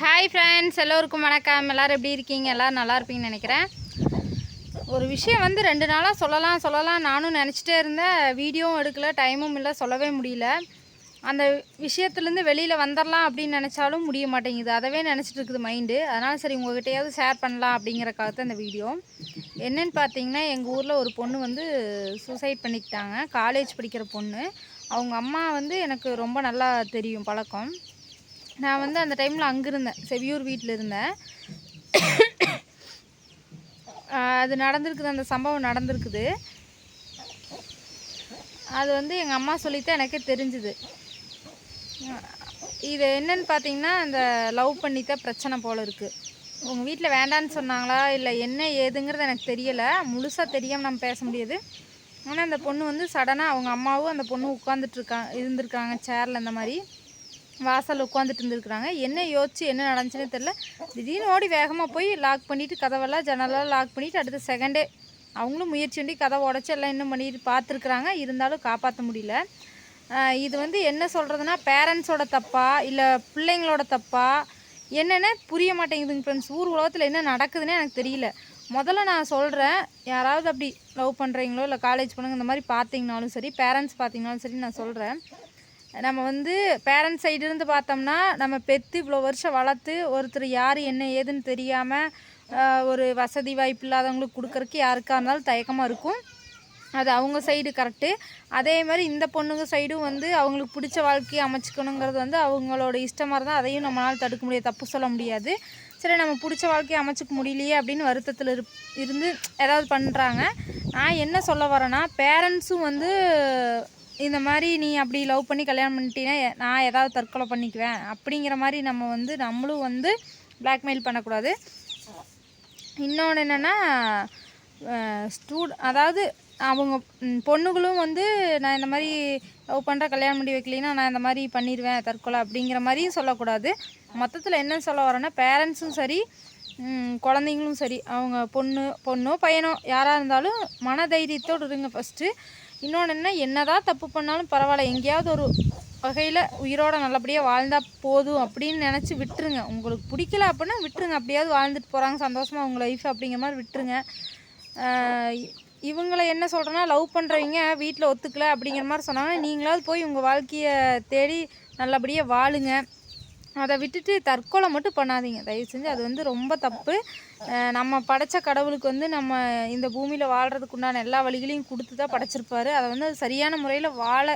Hi friends எல்லோருக்கும் வணக்கம். எல்லோரும் எப்படி இருக்கீங்க? எல்லோரும் நல்லா இருப்பீங்கன்னு நினைக்கிறேன். ஒரு விஷயம் வந்து ரெண்டு நாளாக சொல்லலாம் சொல்லலாம். நானும் நினச்சிட்டே இருந்தேன். வீடியோவும் எடுக்கல டைமும் இல்லை சொல்லவே முடியல. அந்த விஷயத்துலேருந்து வெளியில் வந்துடலாம் அப்படின்னு நினச்சாலும் முடிய மாட்டேங்குது. அதவே நினச்சிட்டு இருக்குது மைண்டு அதனால் சரி உங்கள்கிட்டயாவது ஷேர் பண்ணலாம் அப்படிங்கிறக்காக தான் இந்த வீடியோ. என்னென்னு பார்த்தீங்கன்னா எங்கள் ஊரில் ஒரு பொண்ணு வந்து சூசைட் பண்ணிக்கிட்டாங்க. காலேஜ் படிக்கிற பொண்ணு. அவங்க அம்மா வந்து எனக்கு ரொம்ப நல்லா தெரியும் பழக்கம். நான் வந்து அந்த டைமில் அங்கே இருந்தேன் செவியூர் வீட்டில் இருந்தேன். அது நடந்திருக்குது அந்த சம்பவம் நடந்திருக்குது. அது வந்து எங்கள் அம்மா சொல்லித்தான் எனக்கே தெரிஞ்சுது. இது என்னன்னு பார்த்தீங்கன்னா அந்த லவ் பண்ணித்தான் பிரச்சனை போல் இருக்குது உங்கள் வீட்டில் வேண்டான்னு சொன்னாங்களா இல்லை என்ன ஏதுங்கிறது எனக்கு தெரியலை. முழுசாக தெரியாமல் நம்ம பேச முடியாது. ஆனால் அந்த பொண்ணு வந்து சடனாக அவங்க அம்மாவும் அந்த பொண்ணு உட்காந்துட்டு இருக்கா இருந்திருக்காங்க சேரில் இந்த மாதிரி. வாசல் உட்காந்துட்டு இருந்துருக்குறாங்க. என்ன யோசிச்சு என்ன நடந்துச்சுன்னு தெரில திடீர்னு ஓடி வேகமாக போய் லாக் பண்ணிவிட்டு கதவெல்லாம் ஜன்னலாம் லாக் பண்ணிவிட்டு அடுத்த செகண்டே அவங்களும் முயற்சி பண்ணி கதை உடச்சி எல்லாம் இன்னும் பண்ணிட்டு பார்த்துருக்குறாங்க. இருந்தாலும் காப்பாற்ற முடியல. இது வந்து என்ன சொல்கிறதுனா பேரண்ட்ஸோட தப்பா இல்லை பிள்ளைங்களோட தப்பா என்னென்ன புரிய மாட்டேங்குதுங்க ஃப்ரெண்ட்ஸ் ஊர் உலகத்தில் என்ன நடக்குதுன்னே எனக்கு தெரியல. முதல்ல நான் சொல்கிறேன் யாராவது அப்படி லவ் பண்ணுறீங்களோ இல்லை காலேஜ் பண்ணுங்க இந்த மாதிரி பார்த்தீங்கனாலும் சரி பேரண்ட்ஸ் பார்த்தீங்கனாலும் சரி நான் சொல்கிறேன் நம்ம வந்து பேரண்ட்ஸ் சைடு இருந்து பார்த்தோம்னா நம்ம பெற்று இவ்வளோ வருஷம் வளர்த்து ஒருத்தர் யார் என்ன ஏதுன்னு தெரியாமல் ஒரு வசதி வாய்ப்பு இல்லாதவங்களுக்கு கொடுக்குறக்கு யாருக்காக இருந்தாலும் தயக்கமாக இருக்கும். அது அவங்க சைடு கரெக்டு அதே மாதிரி இந்த பொண்ணுங்க சைடும் வந்து அவங்களுக்கு பிடிச்ச வாழ்க்கையை அமைச்சிக்கணுங்கிறது வந்து அவங்களோட இஷ்டமாக இருந்தால் அதையும் நம்மளால் தடுக்க முடியாது தப்பு சொல்ல முடியாது. சரி நம்ம பிடிச்ச வாழ்க்கையை அமைச்சிக்க முடியலையே அப்படின்னு வருத்தத்தில் இரு இருந்து ஏதாவது பண்ணுறாங்க நான் என்ன சொல்ல வரேன்னா பேரண்ட்ஸும் வந்து இந்த மாதிரி நீ அப்படி லவ் பண்ணி கல்யாணம் பண்ணிட்டீன்னா நான் ஏதாவது தற்கொலை பண்ணிக்குவேன். அப்படிங்கிற மாதிரி நம்ம வந்து நம்மளும் வந்து பிளாக்மெயில் பண்ணக்கூடாது. இன்னொன்று என்னென்னா ஸ்டூ அதாவது அவங்க பொண்ணுகளும் வந்து நான் இந்த மாதிரி லவ் பண்ணுற கல்யாணம் பண்ணி வைக்கலினா நான் இந்த மாதிரி பண்ணிடுவேன் தற்கொலை அப்படிங்கிற மாதிரியும் சொல்லக்கூடாது. மொத்தத்தில் என்ன சொல்ல வரேன்னா பேரண்ட்ஸும் சரி குழந்தைங்களும் சரி அவங்க பொண்ணு பொண்ணோ பையனோ யாராக இருந்தாலும் மன தைரியத்தோடு இருங்க ஃபஸ்ட்டு இன்னொன்று என்ன என்னதான் தப்பு பண்ணாலும் பரவாயில்ல. எங்கேயாவது ஒரு வகையில் உயிரோட நல்லபடியாக வாழ்ந்தால் போதும் அப்படின்னு நினச்சி விட்டுருங்க. உங்களுக்கு பிடிக்கல அப்படின்னா விட்டுருங்க. அப்படியாவது வாழ்ந்துட்டு போகிறாங்க சந்தோஷமாக அவங்க லைஃப் அப்படிங்கிற மாதிரி விட்டுருங்க. இவங்களை இவங்கள என்ன சொல்கிறேன்னா லவ் பண்ணுறவங்க வீட்டில் ஒத்துக்கலை அப்படிங்கிற மாதிரி சொன்னாங்க நீங்களாவது போய் உங்கள் வாழ்க்கையை தேடி நல்லபடியாக வாழுங்க. அதை விட்டுட்டு தற்கொலை மட்டும் பண்ணாதீங்க. தயவு செஞ்சு அது வந்து ரொம்ப தப்பு. நம்ம படைச்ச கடவுளுக்கு வந்து நம்ம இந்த பூமியில் வாழ்கிறதுக்கு உண்டான எல்லா வழிகளையும் கொடுத்து தான் படைச்சிருப்பாரு. அதை வந்து சரியான முறையில் வாழ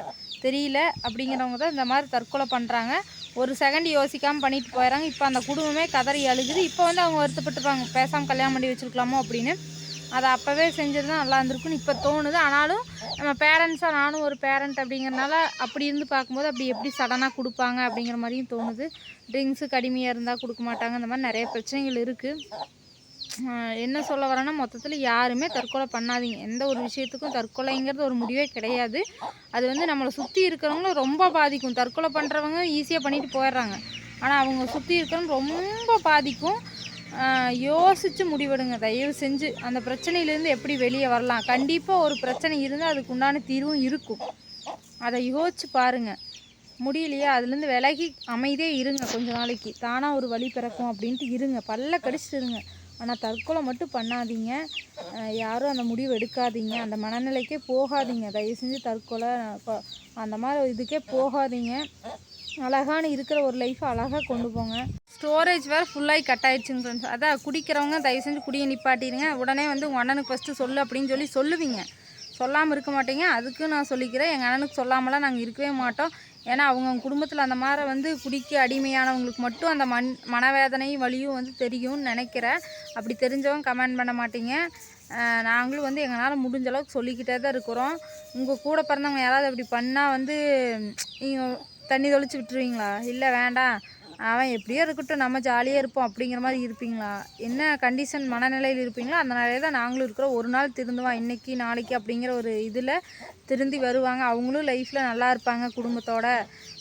தெரியல அப்படிங்கிறவங்க தான் இந்த மாதிரி தற்கொலை பண்ணுறாங்க ஒரு செகண்ட் யோசிக்காமல் பண்ணிட்டு போயிடறாங்க இப்போ அந்த குடும்பமே கதறி அழுகுது. இப்போ வந்து அவங்க வருத்தப்பட்டுருப்பாங்க. பேசாமல் கல்யாணம் பண்ணி வச்சிருக்கலாமோ அப்படின்னு. அதை அப்போவே செஞ்சது நல்லா இருந்திருக்குன்னு இப்போ தோணுது. ஆனாலும் நம்ம பேரண்ட்ஸாக நானும் ஒரு பேரண்ட் அப்படிங்கிறனால அப்படி இருந்து பார்க்கும்போது அப்படி எப்படி சடனாக கொடுப்பாங்க அப்படிங்கிற மாதிரியும் தோணுது. ட்ரிங்க்ஸு கடுமையாக இருந்தால் கொடுக்க மாட்டாங்க இந்த மாதிரி நிறைய பிரச்சனைகள் இருக்குது என்ன சொல்ல வரேன்னா மொத்தத்தில் யாருமே தற்கொலை பண்ணாதீங்க. எந்த ஒரு விஷயத்துக்கும் தற்கொலைங்கிறது ஒரு முடிவே கிடையாது. அது வந்து நம்மளை சுற்றி இருக்கிறவங்களும் ரொம்ப பாதிக்கும். தற்கொலை பண்ணுறவங்க ஈஸியாக பண்ணிட்டு போயிடுறாங்க. ஆனால் அவங்க சுற்றி இருக்கிறவங்க ரொம்ப பாதிக்கும். யோசித்து முடிவெடுங்க. தயவு செஞ்சு அந்த பிரச்சனையிலேருந்து எப்படி வெளியே வரலாம். கண்டிப்பாக ஒரு பிரச்சனை இருந்தால் அதுக்கு உண்டான தீர்வும் இருக்கும். அதை யோசிச்சு பாருங்கள் முடியலையா அதுலேருந்து விலகி அமைதியே இருங்க கொஞ்ச நாளைக்கு. தானாக ஒரு வழி பிறக்கும் அப்படின்ட்டு இருங்க. பல்ல கடிச்சிட்டு இருங்க. ஆனால் தற்கொலை மட்டும் பண்ணாதீங்க. யாரும் அந்த முடிவு எடுக்காதீங்க. அந்த மனநிலைக்கே போகாதீங்க. தயவு செஞ்சு தற்கொலை அந்த மாதிரி இதுக்கே போகாதீங்க. அழகான இருக்கிற ஒரு லைஃப்பை அழகாக கொண்டு போங்க. ஸ்டோரேஜ் வேறு ஃபுல்லாகி கட் ஆயிடுச்சுங்க ஃப்ரெண்ட்ஸ் அதான் குடிக்கிறவங்க தயவு செஞ்சு குடியை நிப்பாட்டிடுங்க. உடனே வந்து உங்கள் அண்ணனுக்கு ஃபஸ்ட்டு சொல்லு அப்படின்னு சொல்லி சொல்லுவீங்க. சொல்லாமல் இருக்க மாட்டீங்க. அதுக்கு நான் சொல்லிக்கிறேன். எங்கள் அண்ணனுக்கு சொல்லாமலாம் நாங்கள் இருக்கவே மாட்டோம். ஏன்னா அவங்க குடும்பத்தில் அந்த மாதிரி வந்து குடிக்க அடிமையானவங்களுக்கு மட்டும் அந்த மண் மனவேதனையும் வலியும் வந்து தெரியும்னு நினைக்கிறேன். அப்படி தெரிஞ்சவங்க கமெண்ட் பண்ண மாட்டீங்க. நாங்களும் வந்து எங்களால் முடிஞ்ச அளவுக்கு சொல்லிக்கிட்டே தான் இருக்கிறோம். உங்கள் கூட பிறந்தவங்க யாராவது அப்படி பண்ணால் வந்து நீங்கள் தண்ணி தொளிச்சு விட்டுருவீங்களா? இல்லை வேண்டாம் அவன் எப்படியோ இருக்கட்டும் நம்ம ஜாலியாக இருப்போம் அப்படிங்கிற மாதிரி இருப்பீங்களா? என்ன கண்டிஷன் மனநிலையில் இருப்பீங்களோ? அந்த நிலையில தான் நாங்களும் இருக்கிறோம். ஒரு நாள் திருந்துவான் இன்னைக்கு நாளைக்கு அப்படிங்கிற ஒரு இதில் திருந்தி வருவாங்க. அவங்களும் லைஃப்பில் நல்லா இருப்பாங்க குடும்பத்தோட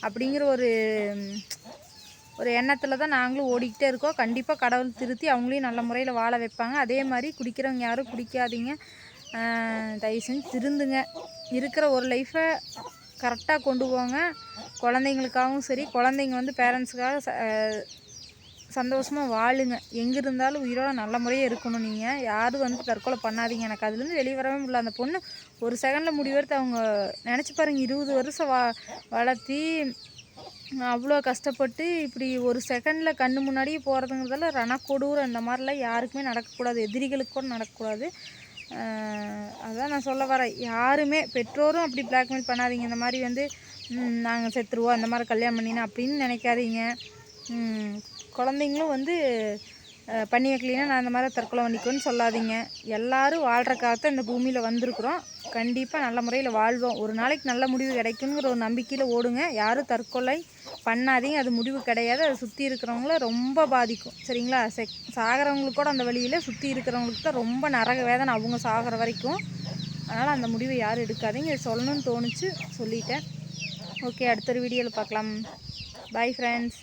அப்படிங்கிற ஒரு ஒரு எண்ணத்தில் தான் நாங்களும் ஓடிக்கிட்டே இருக்கோம். கண்டிப்பாக கடவுள் திருத்தி அவங்களையும் நல்ல முறையில் வாழ வைப்பாங்க. அதே மாதிரி குடிக்கிறவங்க யாரும் குடிக்காதீங்க. தயவு செஞ்சு திருந்துங்க. இருக்கிற ஒரு லைஃப்பை கரெக்டாக கொண்டு போங்க. குழந்தைங்களுக்காகவும் சரி குழந்தைங்க வந்து பேரண்ட்ஸுக்காக சந்தோஷமாக வாழுங்க. எங்கே இருந்தாலும் உயிரோட நல்ல முறையாக இருக்கணும் நீங்கள் யாரும் வந்து தற்கொலை பண்ணாதீங்க. எனக்கு அதுலேருந்து வெளியே வரவே முடியல. அந்த பொண்ணு ஒரு செகண்டில் முடிவெடுத்து அவங்க நினச்சி பாருங்கள் இருபது வருஷம் வா வளர்த்தி அவ்வளோ கஷ்டப்பட்டு இப்படி ஒரு செகண்டில் கண்ணு முன்னாடியே போகிறதுங்கிறதால ரணக்கொடூரம் இந்த மாதிரிலாம் யாருக்குமே நடக்கக்கூடாது. எதிரிகளுக்கு கூட நடக்கக்கூடாது. அதான் நான் சொல்ல வரேன். யாருமே பெற்றோரும் அப்படி பிளாக்மெயில் பண்ணாதீங்க. இந்த மாதிரி வந்து நாங்கள் செத்துருவோம் அந்த மாதிரி கல்யாணம் பண்ணினா அப்படின்னு நினைக்காதீங்க. குழந்தைங்களும் வந்து பண்ணி வைக்கலைன்னா நான் இந்த மாதிரி தற்கொலை பண்ணிக்குவேன்னு சொல்லாதீங்க. எல்லோரும் வாழ்கிறக்காகத்தான் இந்த பூமியில் வந்திருக்கிறோம். கண்டிப்பாக நல்ல முறையில் வாழ்வோம். ஒரு நாளைக்கு நல்ல முடிவு கிடைக்குங்கிற ஒரு நம்பிக்கையில் ஓடுங்க. யாரும் தற்கொலை பண்ணாதீங்க. அது முடிவு கிடையாது. அதை சுற்றி இருக்கிறவங்கள ரொம்ப பாதிக்கும். சரிங்களா? செக் சாகிறவங்களுக்கு கூட அந்த வழியில் சுற்றி இருக்கிறவங்களுக்கு தான் ரொம்ப நரக வேதனை அவங்க சாகிற வரைக்கும். அதனால் அந்த முடிவை யாரும் எடுக்காதீங்க. சொல்லணும்னு தோணுச்சு. சொல்லிட்டேன். ஓகே அடுத்த ஒரு வீடியோவில் பார்க்கலாம். Bye friends